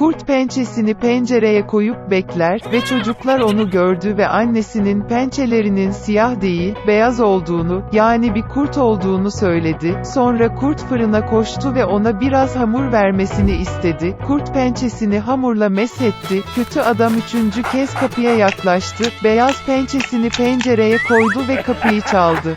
Kurt pençesini pencereye koyup bekler ve çocuklar onu gördü ve annesinin pençelerinin siyah değil, beyaz olduğunu, yani bir kurt olduğunu söyledi. Sonra kurt fırına koştu ve ona biraz hamur vermesini istedi. Kurt pençesini hamurla meshetti. Kötü adam üçüncü kez kapıya yaklaştı, beyaz pençesini pencereye koydu ve kapıyı çaldı.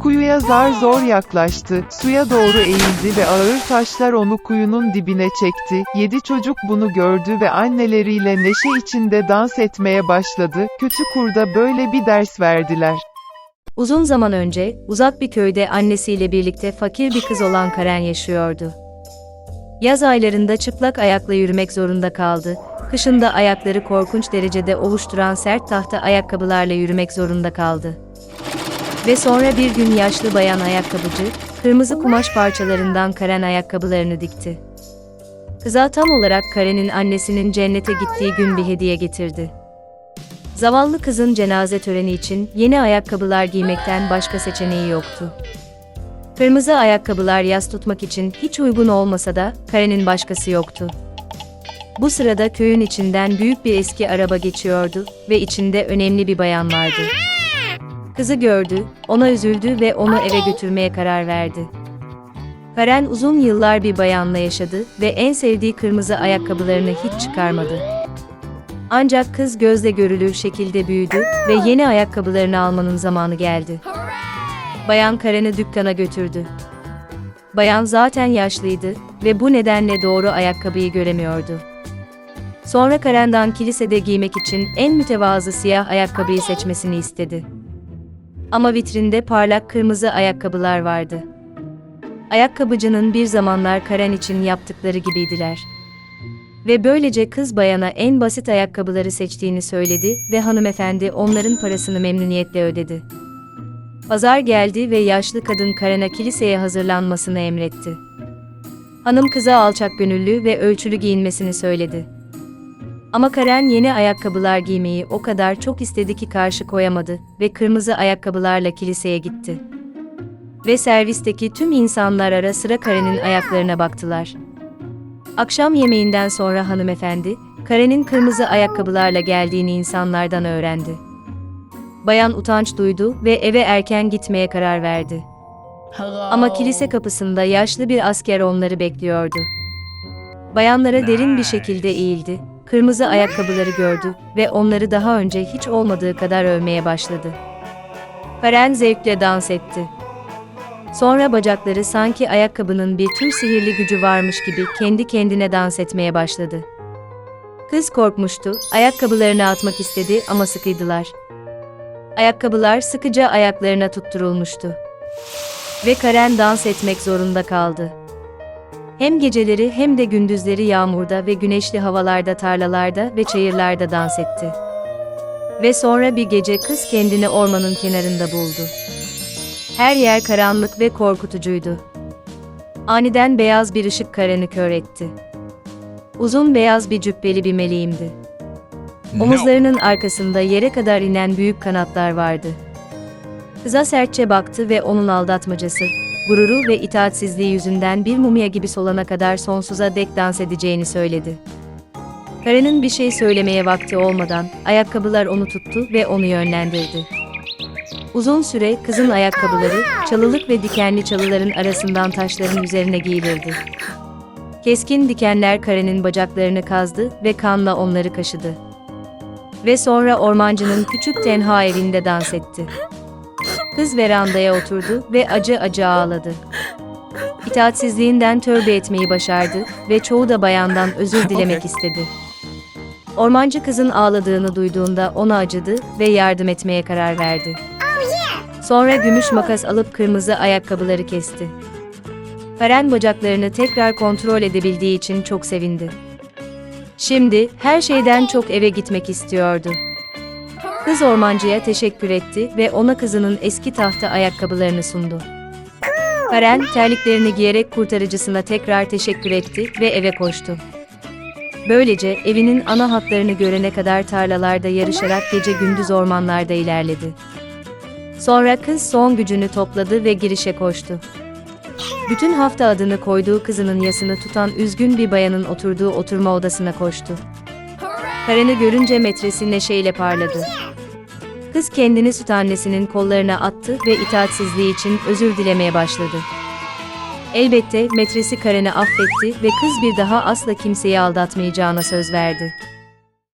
Kuyuya zar zor yaklaştı, suya doğru eğildi ve ağır taşlar onu kuyunun dibine çekti. Yedi çocuk bunu gördü ve anneleriyle neşe içinde dans etmeye başladı. Kötü kurda böyle bir ders verdiler. Uzun zaman önce, uzak bir köyde annesiyle birlikte fakir bir kız olan Karen yaşıyordu. Yaz aylarında çıplak ayakla yürümek zorunda kaldı, kışında ayakları korkunç derecede ovuşturan sert tahta ayakkabılarla yürümek zorunda kaldı. Ve sonra bir gün yaşlı bayan ayakkabıcı, kırmızı kumaş parçalarından Karen ayakkabılarını dikti. Kıza tam olarak Karen'in annesinin cennete gittiği gün bir hediye getirdi. Zavallı kızın cenaze töreni için yeni ayakkabılar giymekten başka seçeneği yoktu. Kırmızı ayakkabılar yas tutmak için hiç uygun olmasa da Karen'in başkası yoktu. Bu sırada köyün içinden büyük bir eski araba geçiyordu ve içinde önemli bir bayan vardı. Kızı gördü, ona üzüldü ve onu eve götürmeye karar verdi. Karen uzun yıllar bir bayanla yaşadı ve en sevdiği kırmızı ayakkabılarını hiç çıkarmadı. Ancak kız gözle görülür şekilde büyüdü ve yeni ayakkabılarını almanın zamanı geldi. Bayan Karen'i dükkana götürdü. Bayan zaten yaşlıydı ve bu nedenle doğru ayakkabıyı göremiyordu. Sonra Karen'dan kilisede giymek için en mütevazı siyah ayakkabıyı seçmesini istedi. Ama vitrinde parlak kırmızı ayakkabılar vardı. Ayakkabıcının bir zamanlar Karen için yaptıkları gibiydiler. Ve böylece kız bayana en basit ayakkabıları seçtiğini söyledi ve hanımefendi onların parasını memnuniyetle ödedi. Pazar geldi ve yaşlı kadın Karen'a kiliseye hazırlanmasını emretti. Hanım kıza alçak gönüllü ve ölçülü giyinmesini söyledi. Ama Karen yeni ayakkabılar giymeyi o kadar çok istedi ki karşı koyamadı ve kırmızı ayakkabılarla kiliseye gitti. Ve servisteki tüm insanlar ara sıra Karen'in ayaklarına baktılar. Akşam yemeğinden sonra hanımefendi, Karen'in kırmızı ayakkabılarla geldiğini insanlardan öğrendi. Bayan utanç duydu ve eve erken gitmeye karar verdi. Ama kilise kapısında yaşlı bir asker onları bekliyordu. Bayanlara derin bir şekilde eğildi, kırmızı ayakkabıları gördü ve onları daha önce hiç olmadığı kadar övmeye başladı. Karen zevkle dans etti. Sonra bacakları sanki ayakkabının bir tür sihirli gücü varmış gibi kendi kendine dans etmeye başladı. Kız korkmuştu, ayakkabılarını atmak istedi ama sıkıydılar. Ayakkabılar sıkıca ayaklarına tutturulmuştu. Ve Karen dans etmek zorunda kaldı. Hem geceleri hem de gündüzleri yağmurda ve güneşli havalarda tarlalarda ve çayırlarda dans etti. Ve sonra bir gece kız kendini ormanın kenarında buldu. Her yer karanlık ve korkutucuydu. Aniden beyaz bir ışık Karen'i kör etti. Uzun beyaz bir cübbeli bir meleğimdi. Omuzlarının arkasında yere kadar inen büyük kanatlar vardı. Kıza sertçe baktı ve onun aldatmacası, gururu ve itaatsizliği yüzünden bir mumya gibi solana kadar sonsuza dek dans edeceğini söyledi. Karen'in bir şey söylemeye vakti olmadan, ayakkabılar onu tuttu ve onu yönlendirdi. Uzun süre kızın ayakkabıları, çalılık ve dikenli çalıların arasından taşların üzerine giyilirdi. Keskin dikenler Karen'in bacaklarını kazdı ve kanla onları kaşıdı. Ve sonra ormancının küçük tenha evinde dans etti. Kız verandaya oturdu ve acı acı ağladı. İtaatsizliğinden tövbe etmeyi başardı ve çoğu da bayandan özür dilemek istedi. Ormancı kızın ağladığını duyduğunda ona acıdı ve yardım etmeye karar verdi. Sonra gümüş makas alıp kırmızı ayakkabıları kesti. Karen bacaklarını tekrar kontrol edebildiği için çok sevindi. Şimdi her şeyden çok eve gitmek istiyordu. Kız ormancıya teşekkür etti ve ona kızının eski tahta ayakkabılarını sundu. Karen terliklerini giyerek kurtarıcısına tekrar teşekkür etti ve eve koştu. Böylece evinin ana hatlarını görene kadar tarlalarda yarışarak gece gündüz ormanlarda ilerledi. Sonra kız son gücünü topladı ve girişe koştu. Bütün hafta adını koyduğu kızının yasını tutan üzgün bir bayanın oturduğu oturma odasına koştu. Karen'i görünce metresi neşeyle parladı. Kız kendini süt annesinin kollarına attı ve itaatsizliği için özür dilemeye başladı. Elbette metresi Karen'i affetti ve kız bir daha asla kimseyi aldatmayacağına söz verdi.